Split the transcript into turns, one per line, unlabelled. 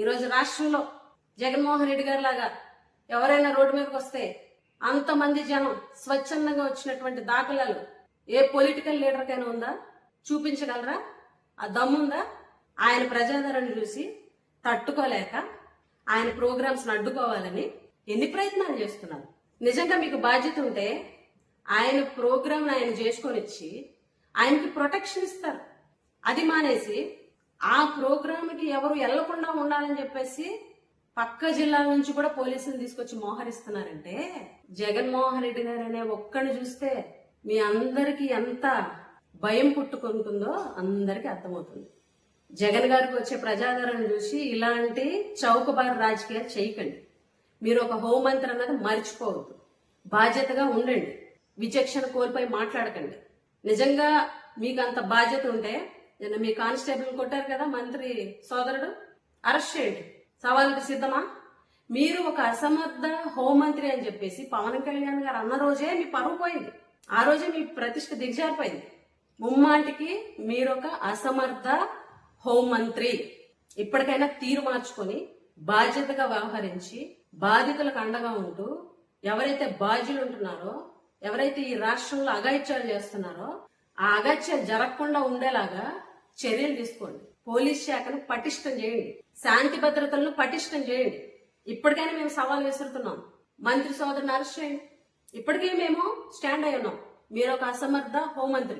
ఈరోజు రాష్ట్రంలో జగన్మోహన్ రెడ్డి గారి లాగా ఎవరైనా రోడ్డు మీదకి వస్తే అంతమంది జనం స్వచ్ఛందంగా వచ్చినటువంటి దాఖలాలు ఏ పొలిటికల్ లీడర్కైనా ఉందా? చూపించగలరా? ఆ దమ్ముందా? ఆయన ప్రజాదరణ చూసి తట్టుకోలేక ఆయన ప్రోగ్రామ్స్ అడ్డుకోవాలని ఎన్ని ప్రయత్నాలు చేస్తున్నారు నిజంగా మీకు బాధ్యత ఉంటే ఆయన ప్రోగ్రామ్ ఆయన చేసుకొని ఇచ్చి ఆయనకి ప్రొటెక్షన్ ఇస్తారు. అది మానేసి ఆ ప్రోగ్రామ్కి ఎవరు వెళ్ళకుండా ఉండాలని చెప్పేసి పక్క జిల్లాల నుంచి కూడా పోలీసులు తీసుకొచ్చి మోహరిస్తున్నారంటే జగన్మోహన్ రెడ్డి గారు అనే ఒక్కడిని చూస్తే మీ అందరికి ఎంత భయం పుట్టుకుంటుందో అందరికీ అర్థమవుతుంది. జగన్ గారికి వచ్చే ప్రజాదరణ చూసి ఇలాంటి చౌకబారు రాజకీయాలు చేయకండి. మీరు ఒక హోంమంత్రి అన్నది మర్చిపోవద్దు. బాధ్యతగా ఉండండి. విచక్షణ కోల్పోయి మాట్లాడకండి. నిజంగా మీకు అంత బాధ్యత ఉంటే నిన్న మీ కానిస్టేబుల్ కొట్టారు కదా మంత్రి సోదరుడు? అరెస్ట్ చేయండి. సవాలుకి సిద్ధమా? మీరు ఒక అసమర్థ హోంమంత్రి అని చెప్పేసి పవన్ కళ్యాణ్ గారు అన్న రోజే మీ పరువు పోయింది. ఆ రోజే మీ ప్రతిష్ట దిగజారిపోయింది. ముమ్మాటికి ఒక అసమర్థ హోంమంత్రి. ఇప్పటికైనా తీరు మార్చుకొని బాధ్యతగా వ్యవహరించి బాధితులకు అండగా ఉంటూ ఎవరైతే బాధ్యులు ఉంటున్నారో ఎవరైతే ఈ రాష్ట్రంలో అగాయిత్యాలు చేస్తున్నారో ఆ అగాత్యాలు జరగకుండా ఉండేలాగా చర్యలు తీసుకోండి. పోలీస్ శాఖను పటిష్టం చేయండి. శాంతి భద్రతలను పటిష్టం చేయండి. ఇప్పటికైనా మేము సవాల్ విసురుతున్నాం. మంత్రి సోదరుని అరెస్ట్ చేయండి. ఇప్పటికే మేము స్టాండ్ అయి ఉన్నాం. మీరు ఒక అసమర్థ హోంమంత్రి.